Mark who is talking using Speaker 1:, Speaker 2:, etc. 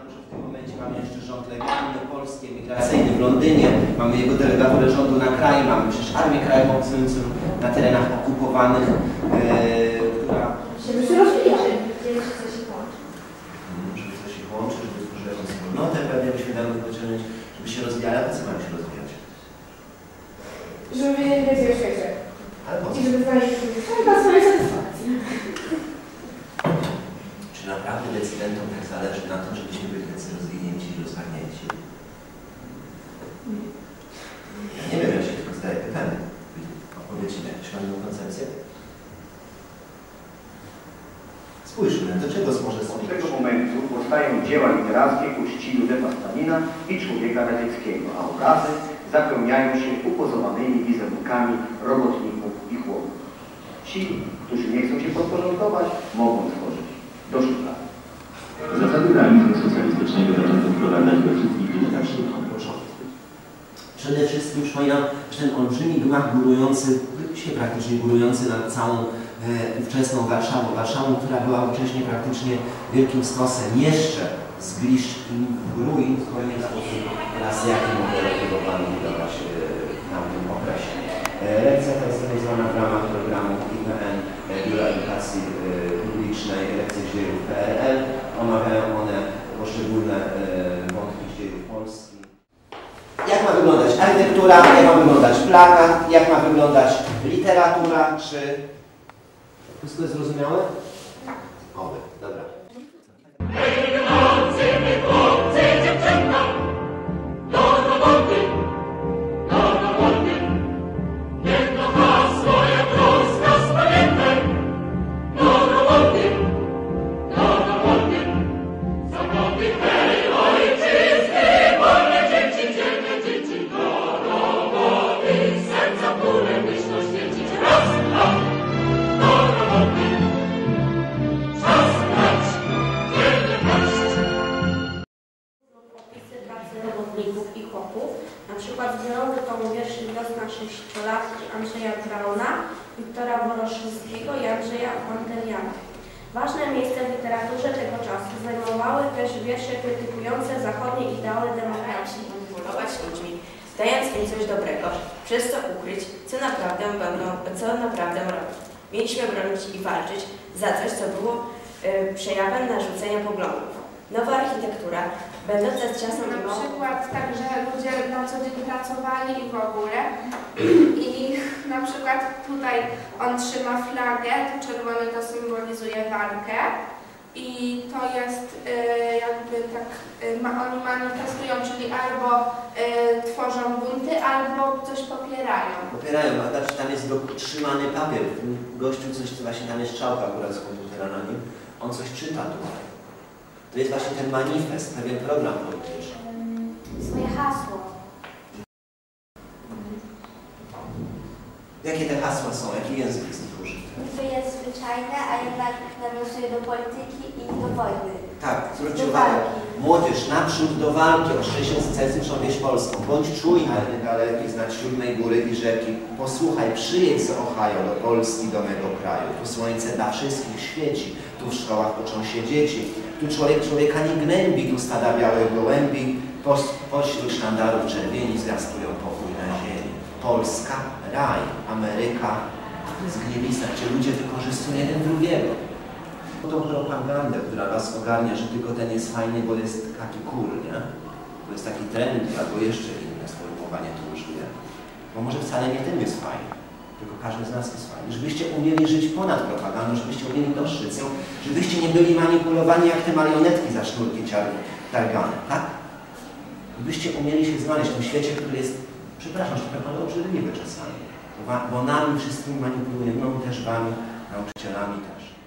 Speaker 1: Przypominam, że w tym momencie mamy jeszcze rząd legalny, polski, emigracyjny w Londynie, mamy jego delegaturę rządu na kraju, mamy przecież Armię Krajową obowiązującą na terenach okupowanych, e, która
Speaker 2: Żeby się rozwijać.
Speaker 3: Wiedzieli, że coś się łączy.
Speaker 1: Żeby coś się łączy, żeby stworzyć jakąś wspólnotę, pewnie byśmy dały wypoczynać, żeby się rozwijali, a po co mają się rozwijać?
Speaker 2: Żeby wiedzieć więcej o świecie.
Speaker 1: Ale co?
Speaker 2: I żeby znaleźć chyba swoje satysfakcje.
Speaker 1: Czy naprawdę decydentom tak zależy na tym, żebyśmy Spójrzmy, do czego może
Speaker 4: Od
Speaker 1: służyć?
Speaker 4: tego momentu powstają dzieła literackie ku czci Józefa Stalina i człowieka radzieckiego, a obrazy zapełniają się upozowanymi wizerunkami robotników i chłopów. Ci, którzy nie chcą się podporządkować, mogą tworzyć do szuflady.
Speaker 5: Zasady realizmu socjalistycznego zaczęto wprowadzać we wszystkich dziedzinach sztuki.
Speaker 1: Przede wszystkim przypominam, że ten olbrzymi gmach górujący, praktycznie górujący nad całą e, ówczesną Warszawą, Warszawą, która była wcześniej praktycznie wielkim stosem jeszcze zgliszcz i ruin, w kolejny sposób raz jakie modele próbowano budować e, w tamtym okresie. E, lekcja ta jest realizowana w ramach programu IPN e, Biura Edukacji e, Publicznej, lekcje z dziejów PRL. Omawiają one poszczególne e, wątki z dziejów Polski. Jak ma wyglądać architektura, jak ma wyglądać plakat, jak ma wyglądać literatura, czy... Wszystko jest zrozumiałe? Oby, dobra.
Speaker 3: Tom wierszy Wiosna Sześciolatki Andrzeja Brauna, Wiktora Woroszyńskiego i Andrzeja Monteriana. Ważne miejsce w literaturze tego czasu zajmowały też wiersze krytykujące zachodnie ideały demokracji.
Speaker 6: manipulować ludźmi, dając im coś dobrego, przez co ukryć, co naprawdę będą, co naprawdę robią. Mieliśmy bronić i walczyć za coś, co było y, przejawem narzucenia poglądów. Nowa architektura, będąca z czasem
Speaker 2: Na przykład tak, że ludzie na co dzień pracowali i w ogóle. I na przykład tutaj on trzyma flagę, to czerwony to symbolizuje walkę. I to jest y, jakby tak, y, ma, oni manifestują, czyli albo y, tworzą bunty, albo coś popierają.
Speaker 1: Popierają, a znaczy tam jest trzymany papier. Ten Gościu coś, właśnie tam jest strzałka akurat z komputera na nim. On coś czyta tutaj. To jest właśnie ten manifest, pewien program polityczny.
Speaker 3: Swoje hasło.
Speaker 1: Jakie te hasła są? Jaki język jest ich użyty?
Speaker 3: Niby jest zwyczajne, a jednak nawiązuje do polityki i do wojny.
Speaker 1: Tak, zwróćcie uwagę. Młodzież naprzód do walki o sukcesy wieś Polską. Bądź czujny, daleki, znać siódmej góry i rzeki. Posłuchaj, przyjedź z Ohio do Polski, do mego kraju. Tu słońce dla wszystkich świeci. Tu w szkołach uczą się dzieci. Tu człowiek człowieka nie gnębi. Tu stada białych gołębi. Pos, pośród sztandarów czerwieni zwiastują pokój na ziemi. Polska, raj, Ameryka. A to jest gnilista, gdzie ludzie wykorzystują jeden drugiego tą propagandę, która was ogarnia, że tylko ten jest fajny, bo jest taki cool, nie? Bo jest taki trend, albo jeszcze inne sformułowanie tu użyję. Bo może wcale nie tym jest fajny, tylko każdy z nas jest fajny. Żebyście umieli żyć ponad propagandą, żebyście umieli dostrzec ją, żebyście nie byli manipulowani jak te marionetki za sznurki targane, tak? Żebyście umieli się znaleźć w tym świecie, który jest, przepraszam, że tak naprawdę obrzydliwy czasami. Bo, bo nami wszystkimi manipuluje, mną też wami, nauczycielami też.